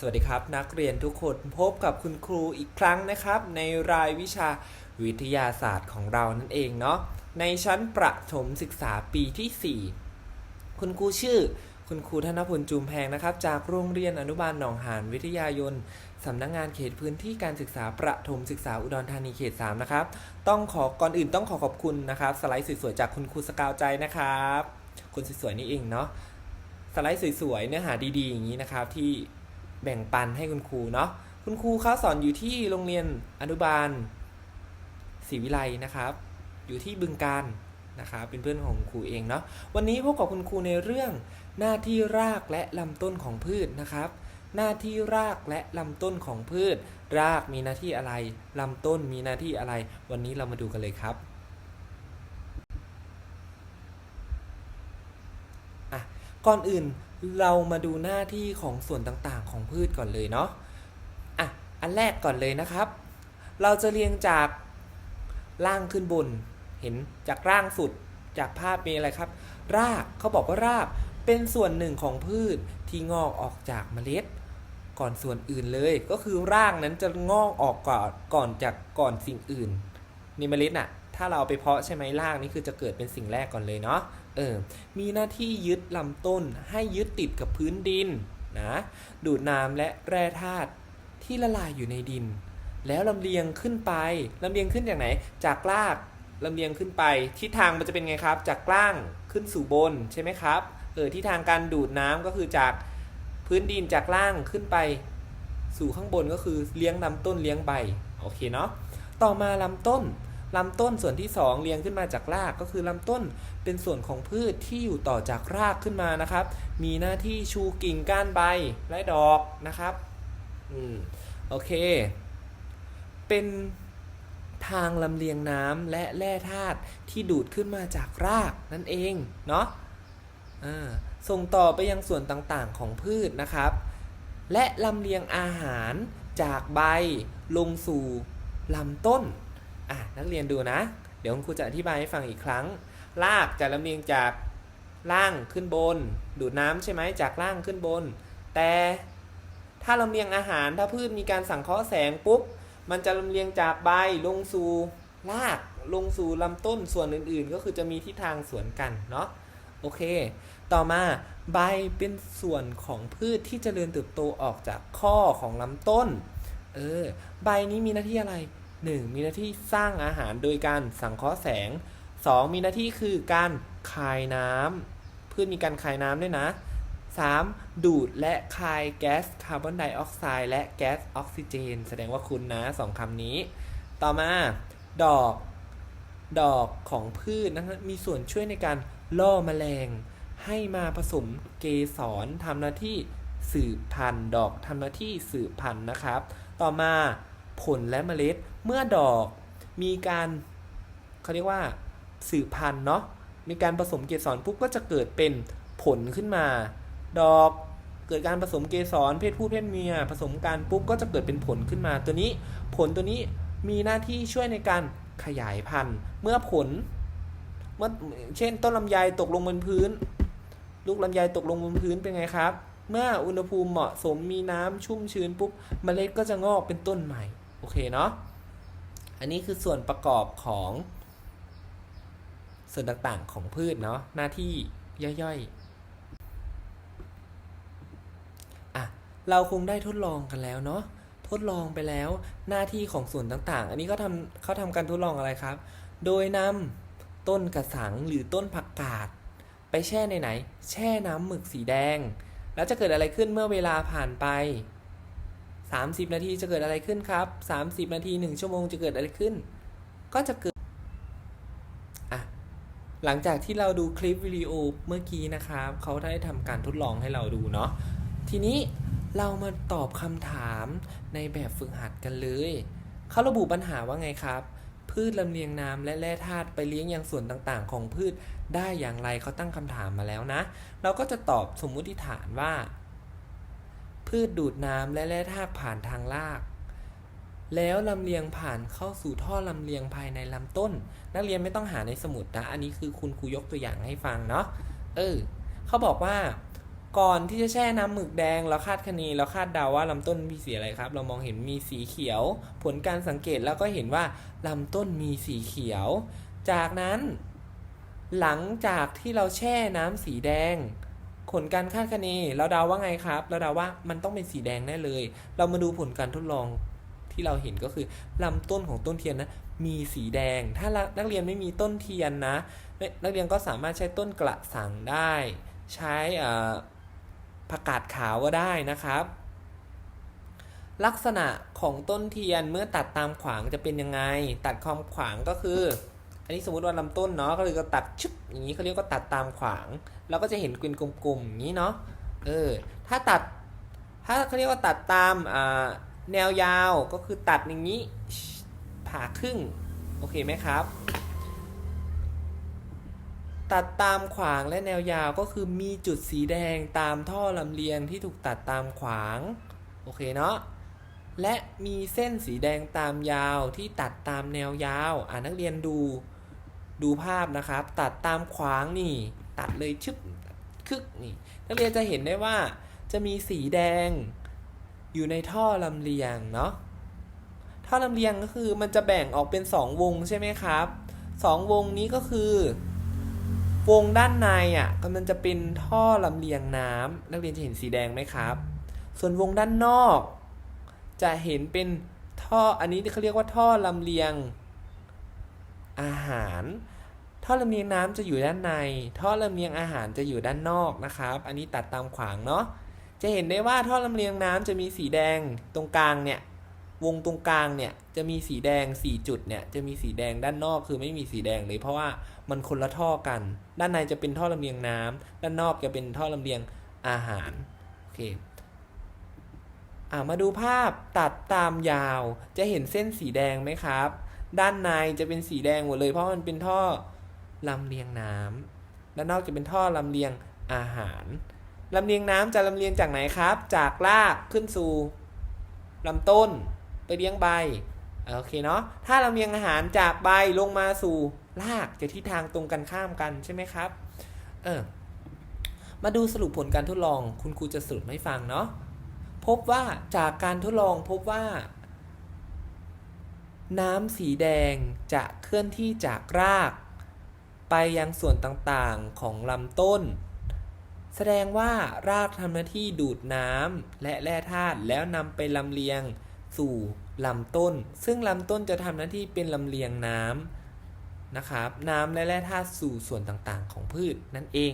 สวัสดีครับ นักเรียนทุกคนพบกับคุณครูอีกครั้งนะครับ ในรายวิชาวิทยาศาสตร์ของเรานั่นเองเนาะในชั้นประถมศึกษาปีที่ 4 คุณครูชื่อ คุณครูธนพลจูมแพงนะครับ จากโรงเรียนอนุบาลหนองหานวิทยายนสำนักงงานเขตพื้นที่การศึกษาประถมศึกษาอุดรธานีเขต 3 นะครับ ต้องขอก่อนอื่นต้องขอขอบคุณนะครับ สไลด์สวยๆจากคุณครูสกาวใจนะครับคุณสวยๆนี่เองเนาะสไลด์สวยๆเนื้อหาดีๆอย่างนี้นะครับที่ แบ่งปันให้คุณครูเนาะคุณครูเขาสอนอยู่ที่โรงเรียนอนุบาลศรีวิไลนะครับ อยู่ที่บึงการนะครับเป็นเพื่อนของครูเองเนาะวันนี้พบกับคุณครูในเรื่อง หน้าที่รากและลำต้นของพืชนะครับ หน้าที่รากและลำต้นของพืช รากมีหน้าที่อะไรลำต้นมีหน้าที่อะไร วันนี้เรามาดูกันเลยครับอะก่อนอื่นเรามาดูหน้าที่ของส่วนต่างๆ ของพืชก่อนเลยเนาะอะอันแรกก่อนเลยนะครับ เราจะเรียงจากล่างขึ้นบน เห็นจากร่างสุดจากภาพมีอะไรครับ รากเขาบอกว่ารากเป็นส่วนหนึ่งของพืชที่งอกออกจากเมล็ด ก่อนส่วนอื่นเลย ก็คือรากนั้นจะงอกออกก่อนก่อนจากก่อนสิ่งอื่นนี่เมล็ดน่ะ ถ้าเราเอาไปเพาะใช่ไหมรากนี่คือจะเกิดเป็นสิ่งแรกก่อนเลยเนาะเออมีหน้าที่ยึดลำต้นให้ยึดติดกับพื้นดิน นะดูดน้ำและแร่ธาตุที่ละลายอยู่ในดิน แล้วลำเลียงขึ้นไปลำเลียงขึ้นจากไหน จากรากลำเลียงขึ้นไปทิศทางมันจะเป็นไงครับ จากล่างขึ้นสู่บนใช่ไหมครับเออทิศทางการดูดน้ำก็คือจากพื้นดินจากล่างขึ้นไป สู่ข้างบนก็คือเลี้ยงลำต้นเลี้ยงใบโอเคเนาะต่อมาลำต้น ลำต้นส่วนที่สองเรียงขึ้นมาจากรากก็คือลำต้นเป็นส่วนของพืชที่อยู่ต่อจากรากขึ้นมานะครับ มีหน้าที่ชูกิ่งก้านใบและดอกนะครับอืมโอเค เป็นทางลำเลียงน้ำและแร่ธาตุที่ดูดขึ้นมาจากรากนั่นเองเนาะส่งต่อไปยังส่วนต่างๆของพืชนะครับ และลำเลียงอาหารจากใบลงสู่ลำต้น อะนักเรียนดูนะ เดี๋ยวคุณครูจะอธิบายให้ฟังอีกครั้งรากจะลำเลียงจากล่างขึ้นบน ดูดน้ำใช่ไหมจากล่างขึ้นบน แต่ถ้าลำเลียงอาหารถ้าพืชมีการสังเคราะห์แสงปุ๊บมันจะลำเลียงจากใบลงสู่รากลงสู่ลำต้นส่วนอื่นๆ ก็คือจะมีทิศทางสวนกันเนาะโอเค ต่อมาใบเป็นส่วนของพืชที่จเจริญเติบโตออกจากข้อของลำต้น เออ ใบนี้มีหน้าที่อะไร 1. มีหน้าที่สร้างอาหารโดยการสังเคราะห์แสง 2. มีหน้าที่คือการคายน้ำพืชมีการคายน้ำด้วยนะ 3. ดูดและคายแก๊สคาร์บอนไดออกไซด์และแก๊สออกซิเจน แสดงว่าคุณนะสองคำนี้ ต่อมาดอกดอกของพืชนะครับมีส่วนช่วยในการล่อแมลง ให้มาผสมเกสรทำหน้าที่สืบพันธุ์ดอกทำหน้าที่สืบพันธุ์นะครับ ต่อมาผลและเมล็ด เมื่อดอกมีการเขาเรียกว่าสืบพันธุ์เนาะมีการผสมเกสรปุ๊บก็จะเกิดเป็นผลขึ้นมา ดอกเกิดการผสมเกสรเพศผู้เพศเมีย ผสมกันปุ๊บก็จะเกิดเป็นผลขึ้นมา ตัวนี้ผลตัวนี้มีหน้าที่ช่วยในการขยายพันธุ์ เมื่อผลเมื่อเช่น ต้นลำไยตกลงบนพื้น ลูกลำไยตกลงบนพื้นเป็นไงครับ เมื่ออุณหภูมิเหมาะสมมีน้ำชุ่มชื้นปุ๊บเมล็ดก็จะงอกเป็นต้นใหม่ โอเคเนาะ อันนี้คือส่วนประกอบของส่วนต่างๆของพืชเนาะหน้าที่ย่อยๆอะเราคงได้ทดลองกันแล้วเนาะทดลองไปแล้วหน้าที่ของส่วนต่างๆ อันนี้เขาทำเขาทำการทดลองอะไรครับ โดยนำต้นกระสังหรือต้นผักกาดไปแช่ในไหน แช่น้ำหมึกสีแดง แล้วจะเกิดอะไรขึ้นเมื่อเวลาผ่านไป 30 นาทีจะเกิดอะไรขึ้นครับ 30 นาที 1 ชั่วโมงจะเกิดอะไรขึ้น ก็จะเกิดอะหลังจากที่เราดูคลิปวิดีโอเมื่อกี้นะครับเขาได้ทำการทดลองให้เราดูเนาะทีนี้เรามาตอบคำถามในแบบฝึกหัดกันเลยเขาระบุปัญหาว่าไงครับ พืชลำเลียงน้ำและแร่ธาตุไปเลี้ยงยังส่วนต่างๆ ของพืชได้อย่างไรเขาตั้งคำถามมาแล้วนะ เราก็จะตอบสมมุติฐานว่า พืชดูดน้ำและแร่ธาตุผ่านทางราก แล้วลำเลียงผ่านเข้าสู่ท่อลำเลียงภายในลำต้น นักเรียนไม่ต้องหาในสมุดนะ อันนี้คือคุณครูยกตัวอย่างให้ฟังเนาะ เออ เขาบอกว่า ก่อนที่จะแช่น้ำหมึกแดง เราคาดคะเนเราคาดเดาว่าลำต้นมีสีอะไรครับ เรามองเห็นมีสีเขียว ผลการสังเกตแล้วก็เห็นว่าลำต้นมีสีเขียว จากนั้น หลังจากที่เราแช่น้ำสีแดง ผลการคาดคะเนเราเดาว่าไงครับ เราเดาว่ามันต้องเป็นสีแดงแน่เลย เรามาดูผลการทดลองที่เราเห็นก็คือลำต้นของต้นเทียนนะมีสีแดง ถ้านักเรียนไม่มีต้นเทียนนะ นักเรียนก็สามารถใช้ต้นกระสังได้ ใช้ผักกาดขาวก็ได้นะครับ ลักษณะของต้นเทียนเมื่อตัดตามขวางจะเป็นยังไง ตัดความขวางก็คือ อันนี้สมมติว่าลำต้นเนาะก็เลยก็ตัดชึบอย่างนี้เขาเรียกว่าตัดตามขวาง เราก็จะเห็นเป็นกลมๆอย่างนี้เนาะเออถ้าตัดถ้าเขาเรียกว่าตัดตามแนวยาวก็คือตัดอย่างนี้ผ่าครึ่งโอเคไหมครับ ตัดตามขวางและแนวยาวก็คือมีจุดสีแดงตามท่อลำเลียงที่ถูกตัดตามขวางโอเคเนาะและมีเส้นสีแดงตามยาวที่ตัดตามแนวยาว อ่านักเรียนดู ดูภาพนะครับ ตัดตามขวางนี่ ตัดเลยชึบคึกนี่ นักเรียนจะเห็นได้ว่าจะมีสีแดงอยู่ในท่อลำเลียงเนาะท่อลำเลียงก็คือมันจะแบ่งออกเป็น 2 วงใช่ไหมครับสองวงนี้ก็คือ วงด้านในอะก็มันจะเป็นท่อลำเลียงน้ำนักเรียนจะเห็นสีแดงไหมครับ ส่วนวงด้านนอก จะเห็นเป็นท่ออันนี้เขาเรียกว่าท่อลำเลียง อาหาร ท่อลำเลียงน้ำจะอยู่ด้านใน ท่อลำเลียงอาหารจะอยู่ด้านนอกนะครับ อันนี้ตัดตามขวางเนาะ จะเห็นได้ว่าท่อลำเลียงน้ำจะมีสีแดงตรงกลางเนี่ยวงตรงกลางเนี่ยจะมีสีแดง 4 จุดเนี่ยจะมีสีแดงด้านนอกคือไม่มีสีแดงเลยเพราะว่ามันคนละท่อกัน ด้านในจะเป็นท่อลำเลียงน้ำด้านนอกจะเป็นท่อลำเลียงอาหารโอเคอ่ามาดูภาพตัดตามยาวจะเห็นเส้นสีแดงไหมครับ ด้านในจะเป็นสีแดงหมดเลย เพราะมันเป็นท่อลำเลียงน้ำด้านนอกจะเป็นท่อลำเลียงอาหารลำเลียงน้ำจะลำเลียงจากไหนครับ จากรากขึ้นสู่ลำต้นไปเลี้ยงใบโอเคเนาะถ้าลำเลียงอาหารจากใบลงมาสู่รากจะทิศทางตรงกันข้ามกันใช่ไหมครับเออมาดูสรุปผลการทดลอง คุณครูจะสรุปให้ฟังเนาะพบว่าจากการทดลองพบว่า น้ำสีแดงจะเคลื่อนที่จากราก ไปยังส่วนต่างๆของลำต้น แสดงว่ารากทำหน้าที่ดูดน้ำและแร่ธาตุแล้วนำไปลำเลียงสู่ลำต้น ซึ่งลำต้นจะทำหน้าที่เป็นลำเลียงน้ำนะครับน้ำและแร่ธาตุสู่ส่วนต่างๆ ของพืชนั่นเอง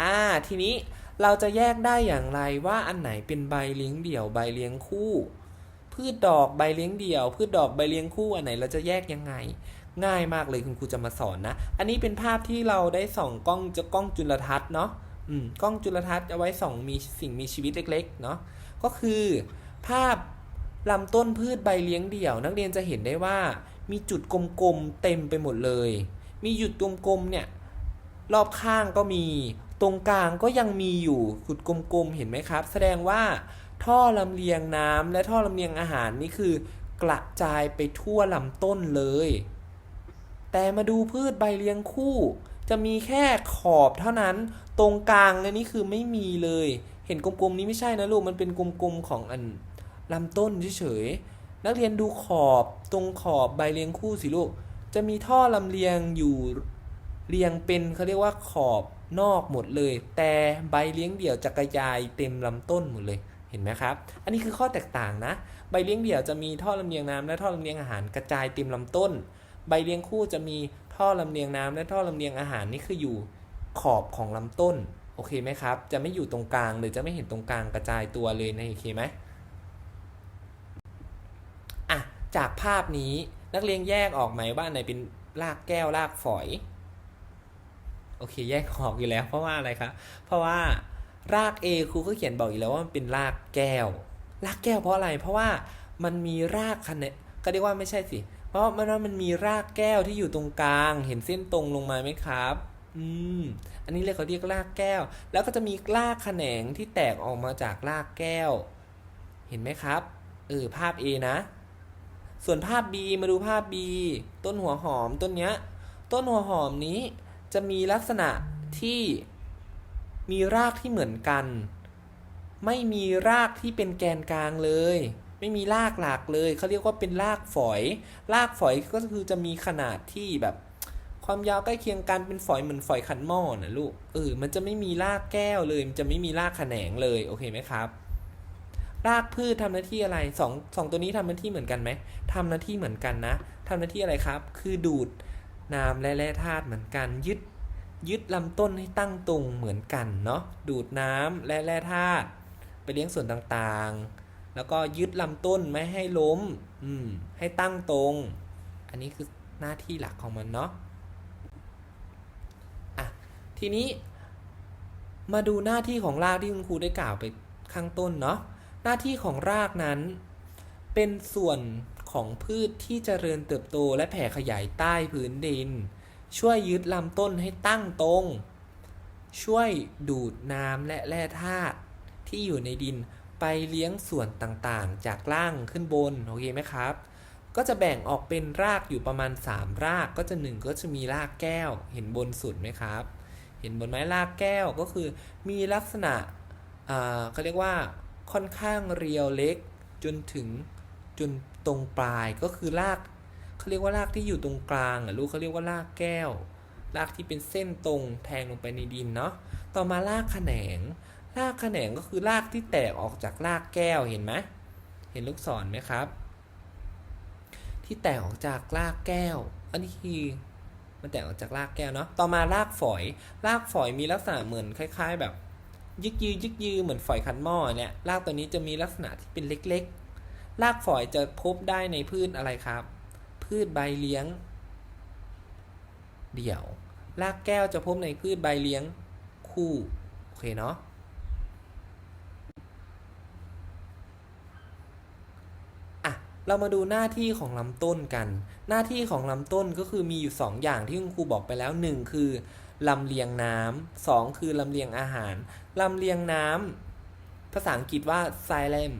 อ่าทีนี้เราจะแยกได้อย่างไรว่าอันไหนเป็นใบเลี้ยงเดี่ยวใบเลี้ยงคู่ พืชดอกใบเลี้ยงเดี่ยว พืชดอกใบเลี้ยงคู่อันไหนเราจะแยกยังไง ง่ายมากเลยคุณครูจะมาสอนนะ อันนี้เป็นภาพที่เราได้ส่องกล้องจะกล้องจุลทรรศน์เนาะอืมกล้องจุลทรรศน์เอาไว้ส่องมีสิ่งมีชีวิตเล็กๆเนาะก็คือภาพลำต้นพืชใบเลี้ยงเดี่ยว นักเรียนจะเห็นได้ว่ามีจุดกลมๆเต็มไปหมดเลย มีจุดกลมๆเนี่ยรอบข้างก็มีตรงกลางก็ยังมีอยู่จุดกลมๆเห็นไหมครับ แสดงว่า ท่อลำเลียงน้ำและท่อลำเลียงอาหารนี่คือกระจายไปทั่วลำต้นเลย แต่มาดูพืชใบเลี้ยงคู่ จะมีแค่ขอบเท่านั้นตรงกลางอันนี้คือไม่มีเลย เห็นกลมๆนี้ไม่ใช่นะลูกมันเป็นกลมๆของอันลำต้นเฉยๆนักเรียนดูขอบตรงขอบใบเลี้ยงคู่สิลูกจะมีท่อลำเลียงอยู่เรียงเป็นเขาเรียกว่าขอบนอกหมดเลย แต่ใบเลี้ยงเดี่ยวจะกระจายเต็มลำต้นหมดเลย เห็นไหมครับ อันนี้คือข้อแตกต่างนะ ใบเลี้ยงเดี่ยวจะมีท่อลำเลียงน้ำและท่อลำเลียงอาหารกระจายเต็มลำต้น ใบเลี้ยงคู่จะมีท่อลำเลียงน้ำและท่อลำเลียงอาหารนี่คืออยู่ขอบของลำต้น โอเคไหมครับ จะไม่อยู่ตรงกลางเลยจะไม่เห็นตรงกลางกระจายตัวเลยนะโอเคไหมอะ จากภาพนี้นักเรียนแยกออกไหมว่าอันไหนเป็นรากแก้วรากฝอย โอเค แยกออกอยู่แล้วเพราะว่าอะไรครับ เพราะว่า ราก A ครูก็เขียนบอกอยู่แล้วว่ามันเป็นรากแก้ว รากแก้วเพราะอะไร เพราะว่ามันมีรากคะแนนก็เรียกว่าไม่ใช่สิ เพราะมันว่ามันมีรากแก้วที่อยู่ตรงกลาง เห็นเส้นตรงลงมาไหมครับ อืม อันนี้เลยเขาเรียกรากแก้ว แล้วก็จะมีรากแขนงที่แตกออกมาจากรากแก้ว เห็นไหมครับ เออภาพ A นะ ส่วนภาพ B มาดูภาพ B ต้นหัวหอมต้นเนี้ย ต้นหัวหอมนี้จะมีลักษณะที่ มีรากที่เหมือนกัน ไม่มีรากที่เป็นแกนกลางเลย ไม่มีรากหลักเลยเขาเรียกว่าเป็นรากฝอย รากฝอยก็คือจะมีขนาดที่แบบ ความยาวใกล้เคียงกันเป็นฝอยเหมือนฝอยขันหม้อนะลูกเออมันจะไม่มีรากแก้วเลย มันจะไม่มีรากแขนงเลยโอเคไหมครับรากพืชทำหน้าที่อะไรสองสองตัวนี้ทำหน้าที่เหมือนกันไหมทำหน้าที่เหมือนกันนะทำหน้าที่อะไรครับ คือดูดน้ำและแร่ธาตุเหมือนกันยึด ยึดลำต้นให้ตั้งตรงเหมือนกันเนาะดูดน้ำและแร่ธาตุไปเลี้ยงส่วนต่างๆ แล้วก็ยึดลำต้นไม่ให้ล้มอืมให้ตั้งตรง อันนี้คือหน้าที่หลักของมันเนาะอะทีนี้ มาดูหน้าที่ของรากที่คุณครูได้กล่าวไปข้างต้นเนาะหน้าที่ของรากนั้น เป็นส่วนของพืชที่เจริญเติบโตและแผ่ขยายใต้พื้นดิน ช่วยยึดลำต้นให้ตั้งตรง ช่วยดูดน้ำและแร่ธาตุที่อยู่ในดินไปเลี้ยงส่วนต่างๆ จากล่างขึ้นบน โอเคไหมครับ ก็จะแบ่งออกเป็นรากอยู่ประมาณ 3 รากก็จะหนึ่งก็จะมีรากแก้ว เห็นบนสุดไหมครับ เห็นบนไม้รากแก้วก็คือมีลักษณะเขาเรียกว่าค่อนข้างเรียวเล็กจนถึงจนตรงปลายก็คือราก เขาเรียกว่ารากที่อยู่ตรงกลางอะลูกเขาเรียกว่ารากแก้ว รากที่เป็นเส้นตรงแทงลงไปในดินเนาะต่อมารากแขนง รากแขนงก็คือรากที่แตกออกจากรากแก้วเห็นไหมเห็นลูกศรไหมครับ ที่แตกออกจากรากแก้ว อันนี้คือมันแตกออกจากรากแก้วเนาะ ต่อมารากฝอย รากฝอยมีลักษณะเหมือนคล้าย ๆ แบบ ยึกยือยึกยือเหมือนฝอยขันหม้อเนี่ย รากตัวนี้จะมีลักษณะที่เป็นเล็ก ๆ รากฝอยจะพบได้ในพืชอะไรครับ พืชใบเลี้ยง เดี่ยว รากแก้วจะพบในพืชใบเลี้ยงคู่โอเคเนาะอะเรามาดูหน้าที่ของลำต้นกัน หน้าที่ของลำต้นก็คือมีอยู่ 2 อย่างที่คุณครูบอกไปแล้ว 1 คือลำเลียงน้ำสองคือลำเลียงอาหารลำเลียงน้ำภาษาอังกฤษว่า xylem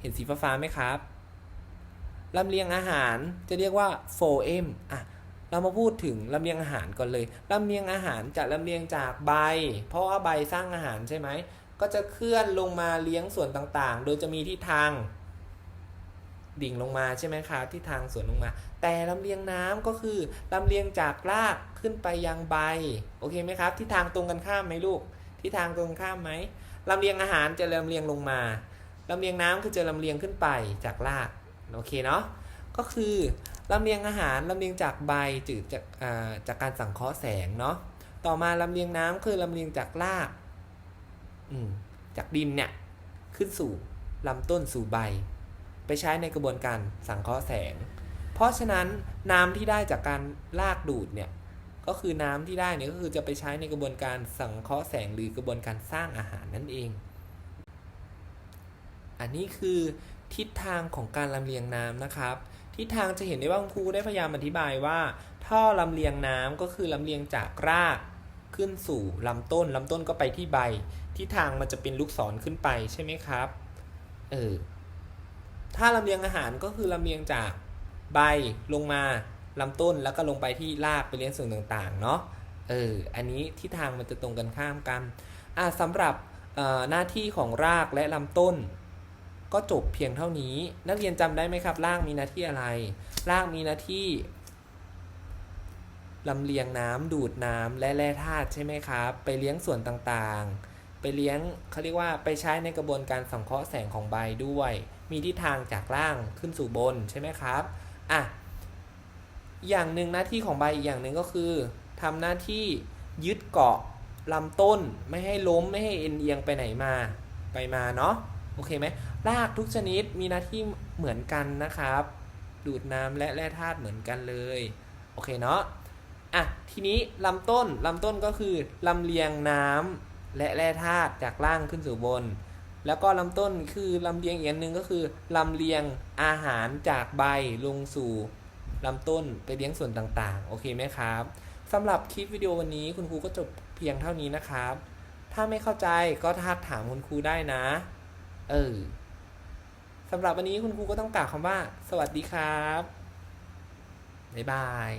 เห็นสีฟ้าๆไหมครับ ลำเลียงอาหารจะเรียกว่า phloem อะเรามาพูดถึงลำเลียงอาหารก่อนเลยลำเลียงอาหารจะลำเลียงจากใบ เพราะว่าใบสร้างอาหารใช่ไหม ก็จะเคลื่อนลงมาเลี้ยงส่วนต่างๆ โดยจะมีทิศทาง ดิ่งลงมาใช่ไหมครับที่ทางสวนลงมา แต่ลำเลียงน้ำก็คือลำเลียงจากรากขึ้นไปยังใบ โอเคไหมครับ ที่ทางตรงกันข้ามไหมลูก ที่ทางตรงข้ามไหมลำเลียงอาหารจะลำเลียงลงมาลำเลียงน้ำคือจะลำเลียงขึ้นไปจากราก โอเคเนาะก็คือลำเลียงอาหารลำเลียงจากใบจืดจากาจากการสังเคราะห์แสงเนาะต่อมาลำเลียงน้ำคือลำเลียงจากรากอืจากดินเนี่ยขึ้นสู่ลำต้นสู่ใบ ไปใช้ในกระบวนการสังเคราะห์แสง เพราะฉะนั้นน้ำที่ได้จากการลากดูดเนี่ยก็คือน้ำที่ได้เนี่ยก็คือจะไปใช้ในกระบวนการสังเคราะห์แสงหรือกระบวนการสร้างอาหารนั่นเอง อันนี้คือ ทิศทางของการลำเลียงน้ำนะครับ ทิศทางจะเห็นได้ว่าครูได้พยายามอธิบายว่า ท่อลำเลียงน้ำก็คือลำเลียงจากรากขึ้นสู่ลำต้นลำต้นก็ไปที่ใบ ทิศทางมันจะเป็นลูกศรขึ้นไปใช่ไหมครับเออถ้าลำเลียงอาหารก็คือลำเลียงจากใบลงมาลำต้นแล้วก็ลงไปที่รากไปเลี้ยงส่วนต่างๆเนาะเอออันนี้ที่ทางมันจะตรงกันข้ามกันอ่าสำหรับออหน้าที่ของรากและลำต้น ก็จบเพียงเท่านี้ นักเรียนจำได้ไหมครับรากมีหน้าที่อะไรรากมีหน้าที่ลำเลียงน้ำดูดน้ำและแร่ธาตุใช่ไหมครับ ไปเลี้ยงส่วนต่างๆ ไปเลี้ยงเขาเรียกว่าไปใช้ในกระบวนการสังเคราะห์แสงของใบด้วย มีทิศทางจากล่างขึ้นสู่บนใช่ไหมครับอะอย่างหนึ่งหน้าที่ของใบอีกอย่างหนึ่งก็คือทำหน้าที่ยึดเกาะลำต้นไม่ให้ล้มไม่ให้เอ็นเอียงไปไหนมาไปมาเนาะโอเคไหม รากทุกชนิดมีหน้าที่เหมือนกันนะครับ ดูดน้ำและแร่ธาตุเหมือนกันเลย โอเคเนาะอะทีนี้ลำต้นลำต้นก็คือลำเลียงน้ำและแร่ธาตุจากล่างขึ้นสู่บน แล้วก็ลำต้นคือลำเลียงอีกอันหนึ่งก็คือลำเลียงอาหารจากใบลงสู่ลำต้นไปเลี้ยงส่วนต่างๆ โอเคไหมครับสำหรับคลิปวิดีโอวันนี้คุณครูก็จบเพียงเท่านี้นะครับ ถ้าไม่เข้าใจก็ทักถามคุณครูได้นะ เออ สำหรับวันนี้คุณครูก็ต้องกล่าวคำว่า สวัสดีครับ บ๊ายบาย